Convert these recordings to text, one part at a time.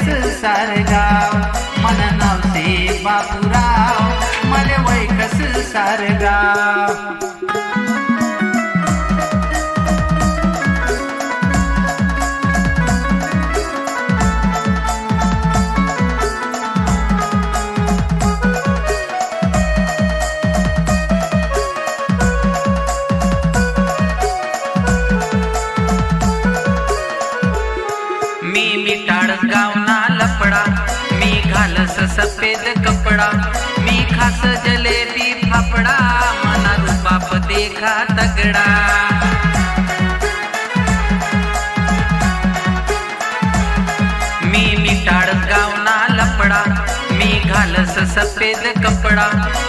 कस सारगाव. मन नव्हते से बापूराव. माले वय कस सारगाव. मी मिटाळ गाव घालस सफेद कपडा. मी खास जलेबी फाफडा. मना बाप देखा तगडा. मी मिटाळ गावना लपडा. मी घालस सफेद कपडा.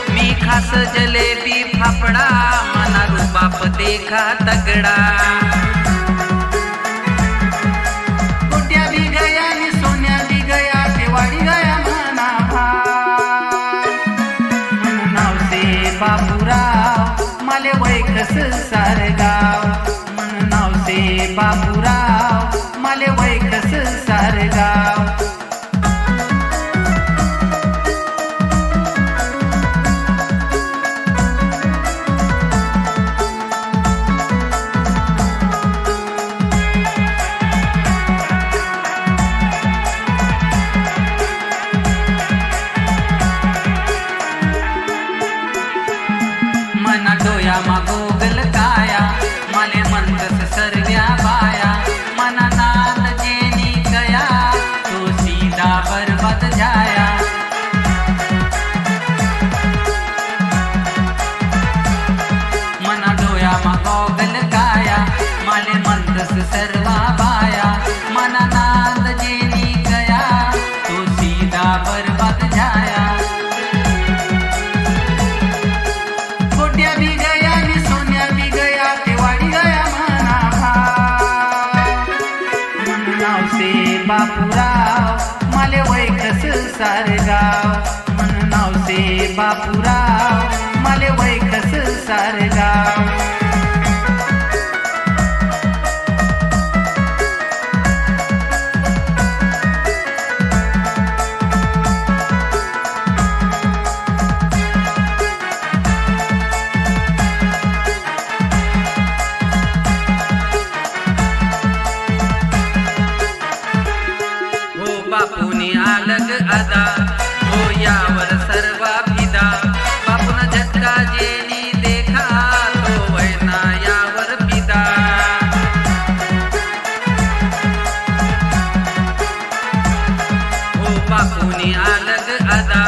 मी खास जलेबी फाफडा. मना बाप देखा तगडा. वय कस सारगाव. मन नाव से बापूराव माले वय कस सारगाव. मना गोगल काया मले मंदस सर्वा बाया मना नांद जेनी गया तो सीधा बरबद जाया. गोट्या भी गया नि सोन्या भी गया ते वाडी गया म्हणा भाव मन नाव से बापूराव माले वय कस सारगाव. मन नाव से बापूराव बापूनी आलग अदा.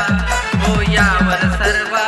हो यावर सर्वा